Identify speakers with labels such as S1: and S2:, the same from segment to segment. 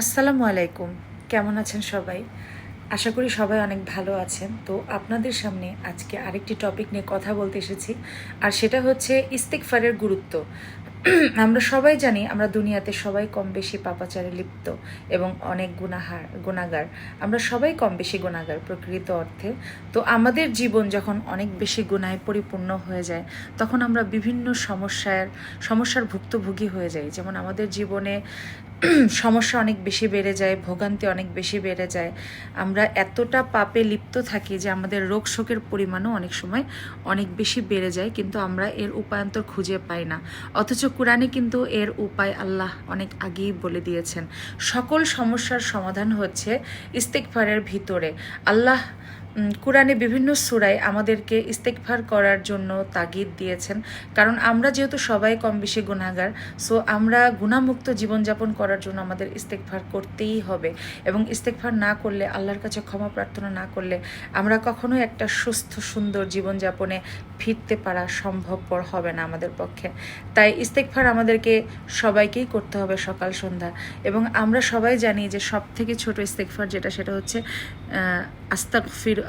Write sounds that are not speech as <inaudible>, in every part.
S1: আসসালামু আলাইকুম। কেমন আছেন সবাই? আশা করি সবাই অনেক ভালো আছেন। তো আপনাদের সামনে আজকে আরেকটি টপিক নিয়ে কথা বলতে এসেছি, আর সেটা হচ্ছে ইস্তেকফারের গুরুত্ব। <clears throat> আমরা সবাই জানি, আমরা দুনিয়াতে সবাই কম বেশি পাপাচারে লিপ্ত এবং অনেক গুণাহার গুণাগার আমরা সবাই কম বেশি গুণাগার প্রকৃত অর্থে। তো আমাদের জীবন যখন অনেক বেশি গুণায় পরিপূর্ণ হয়ে যায়, তখন আমরা বিভিন্ন সমস্যার সমস্যার ভুক্তভোগী হয়ে যাই। যেমন আমাদের জীবনে <clears throat> সমস্যা অনেক বেশি বেড়ে যায়, ভোগান্তি অনেক বেশি বেড়ে যায়। আমরা এতটা পাপে লিপ্ত থাকি যে আমাদের রোগ শোকের পরিমাণও অনেক সময় অনেক বেশি বেড়ে যায়, কিন্তু আমরা এর উপায়ান্তর খুঁজে পাই না। অথচ কোরআনে কিন্তু এর উপায় আল্লাহ অনেক আগেই বলে দিয়েছেন। সকল সমস্যার সমাধান হচ্ছে ইস্তেকফারের ভিতরে। আল্লাহ কোরআনে বিভিন্ন সুরায় আমাদেরকে ইস্তেকফার করার জন্য তাগিদ দিয়েছেন। কারণ আমরা যেহেতু সবাই কম বেশি গুণাগার সো আমরা গুণামুক্ত জীবনযাপন করার জন্য আমাদের ইস্তেকফার করতেই হবে। এবং ইস্তেকফার না করলে, আল্লাহর কাছে ক্ষমা প্রার্থনা না করলে আমরা কখনোই একটা সুস্থ, সুন্দর জীবনযাপনে ফিরতে পারা সম্ভবপর হবে না আমাদের পক্ষে। তাই ইস্তেকফার আমাদেরকে সবাইকেই করতে হবে সকাল, সন্ধ্যা। এবং আমরা সবাই জানি যে সব থেকে ছোট ইস্তেকফার যেটা, সেটা হচ্ছে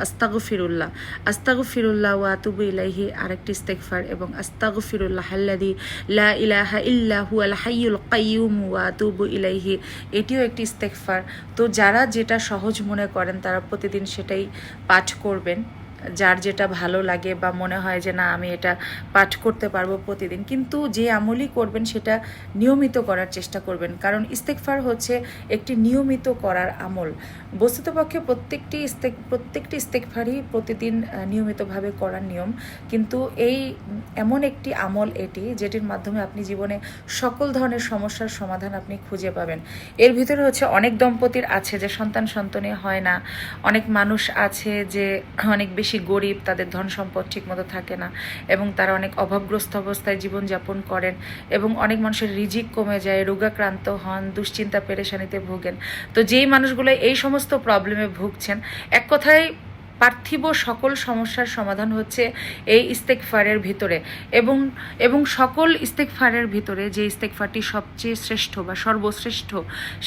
S1: আস্তাগফির আস্তাগফিরুল্লাহ। আস্তাগফিরুল্লাহ ওয়া আতুবু ইলাইহি আরেকটি ইস্তেকফার এবং আস্তাগফিরুল্লাহ আল্লাযী লা ইলাহা ইল্লা হুয়াল হাইয়ুল কাইয়ুম ওয়া আতুবু ইলাইহি। এটিও একটি ইস্তেকফার তো যারা যেটা সহজ মনে করেন তারা প্রতিদিন সেটাই পাঠ করবেন। যার যেটা ভালো লাগে বা মনে হয় যে, না, আমি এটা পাঠ করতে পারব প্রতিদিন। কিন্তু যে আমলই করবেন, সেটা নিয়মিত করার চেষ্টা করবেন। কারণ ইস্তেকফার হচ্ছে একটি নিয়মিত করার আমল। বস্তুতপক্ষে প্রত্যেকটি ইস্তেক প্রত্যেকটি ইস্তেকফারই প্রতিদিন নিয়মিতভাবে করার নিয়ম। কিন্তু এই এমন একটি আমল এটি, যেটির মাধ্যমে আপনি জীবনে সকল ধরনের সমস্যার সমাধান আপনি খুঁজে পাবেন। এর ভিতরে হচ্ছে অনেক দম্পতির আছে যে, সন্তান সন্তানে হয় না। অনেক মানুষ আছে যে, অনেক বেশি গরিব, তাদের ধন সম্পদ ঠিকমতো থাকে না এবং তারা অনেক অভাবগ্রস্ত অবস্থায় জীবনযাপন করেন এবং অনেক মানুষের রিজিক কমে যায়, রোগাক্রান্ত হন, দুশ্চিন্তা পেরেশানিতে ভোগেন। তো যেই মানুষগুলো এই সমস্ত প্রবলেমে ভুগছেন, এক কথায় পার্থিব সকল সমস্যার সমাধান হচ্ছে এই ইস্তেকফারের ভিতরে এবং এবং সকল ইস্তেকফারের ভিতরে যে ইস্তেকফারটি সবচেয়ে শ্রেষ্ঠ বা সর্বশ্রেষ্ঠ,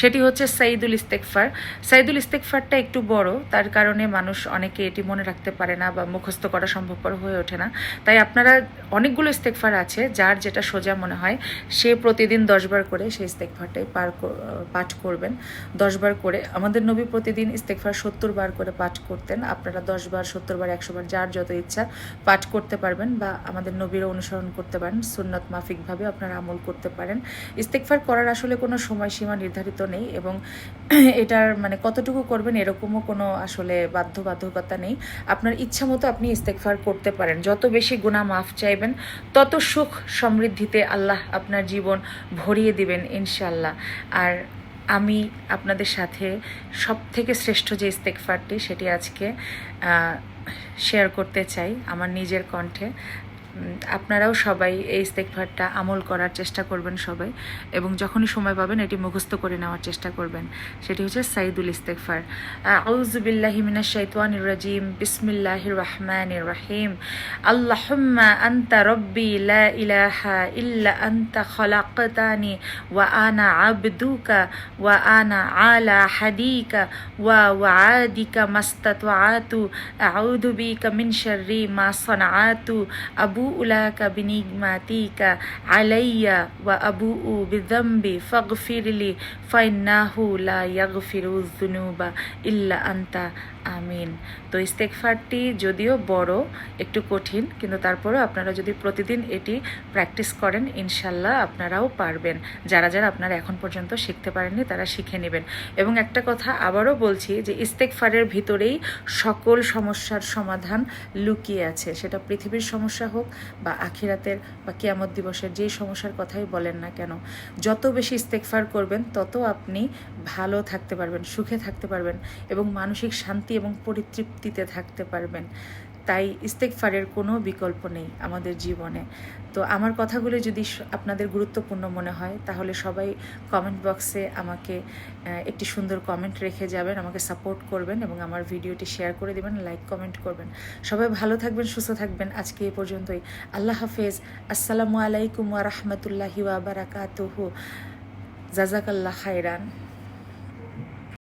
S1: সেটি হচ্ছে সাইদুল ইস্তেকফার সাইদুল ইস্তেকফারটা একটু বড়, তার কারণে মানুষ অনেকে এটি মনে রাখতে পারে না বা মুখস্থ করা সম্ভবপর হয়ে ওঠে না। তাই আপনারা অনেকগুলো ইস্তেকফার আছে যার যেটা সোজা মনে হয়, সে প্রতিদিন দশবার করে সেই ইস্তেকফারটাই পার পাঠ করবেন। দশবার করে, আমাদের নবী প্রতিদিন ইস্তেকফার সত্তর বার করে পাঠ করতেন। আপনারা দশ বার, সত্তর বার, একশো বার, যার যত ইচ্ছা পাঠ করতে পারবেন বা আমাদের নবীরও অনুসরণ করতে পারেন, সুন্নত মাফিকভাবে আপনারা আমল করতে পারেন। ইস্তেকফার করার আসলে কোনো সময়সীমা নির্ধারিত নেই এবং <clears throat> এটার মানে কতটুকু করবেন এরকমও কোনো আসলে বাধ্যবাধকতা নেই। আপনার ইচ্ছা মতো আপনি ইস্তেকফার করতে পারেন। যত বেশি গুণা মাফ চাইবেন, তত সুখ সমৃদ্ধিতে আল্লাহ আপনার জীবন ভরিয়ে দিবেন ইনশাল্লাহ আর আমি আপনাদের সাথে সব থেকে শ্রেষ্ঠ যে ইস্তেকফারটি সেটি আজকে শেয়ার করতে চাই আমার নিজের কণ্ঠে। আপনারাও সবাই এই ইস্তেকফারটা আমল করার চেষ্টা করবেন সবাই এবং যখনই সময় পাবেন এটি মুখস্থ করে নেওয়ার চেষ্টা করবেন। সেটি হচ্ছে সাইদুল ইস্তেকফার আউজুবিল্লাহি মিনাশ শাইতানির রাজিম। বিসমিল্লাহির রহমানির রহিম। আল্লাহুম্মা আনতা রব্বি লা ইলাহা ইল্লা আনতা খলাকতানি ওয়া আনা আবদুকা ওয়া আনা আলা হাদিকা ওয়া ওয়াদিকা মাস্তাতআতু। আউযু বিকা মিন শাররি মা সানাআতু। আবু أبوء لك بنعمتك علي وأبوء بالذنب فاغفر لي فإنه لا يغفر الذنوب إلا أنت. আমিন। তো ইস্তেকফারটি যদিও বড়, একটু কঠিন, কিন্তু তারপরেও আপনারা যদি প্রতিদিন এটি প্র্যাকটিস করেন, ইনশাল্লাহ আপনারাও পারবেন। যারা যারা আপনারা এখন পর্যন্ত শিখতে পারেননি, তারা শিখে নেবেন। এবং একটা কথা আবারও বলছি যে ইস্তেকফারের ভিতরেই সকল সমস্যার সমাধান লুকিয়ে আছে। সেটা পৃথিবীর সমস্যা হোক বা আখিরাতের বা কিয়ামত দিবসের যেই সমস্যার কথাই বলেন না কেন, যত বেশি ইস্তেকফার করবেন, তত আপনি ভালো থাকতে পারবেন, সুখে থাকতে পারবেন এবং মানসিক শান্তি এবং পরিতৃপ্তিতে থাকতে পারবেন। তাই ইস্তেকফারের কোনো বিকল্প নেই আমাদের জীবনে। তো আমার কথাগুলো যদি আপনাদের গুরুত্বপূর্ণ মনে হয়, তাহলে সবাই কমেন্ট বক্সে আমাকে একটি সুন্দর কমেন্ট রেখে যাবেন, আমাকে সাপোর্ট করবেন এবং আমার ভিডিওটি শেয়ার করে দেবেন লাইক কমেন্ট করবেন। সবাই ভালো থাকবেন, সুস্থ থাকবেন। আজকে এ পর্যন্তই। আল্লাহ হাফেজ। আসসালামু আলাইকুম ওয়া রাহমাতুল্লাহি ওয়া বারাকাতুহু। জাজাকাল্লাহ খাইরান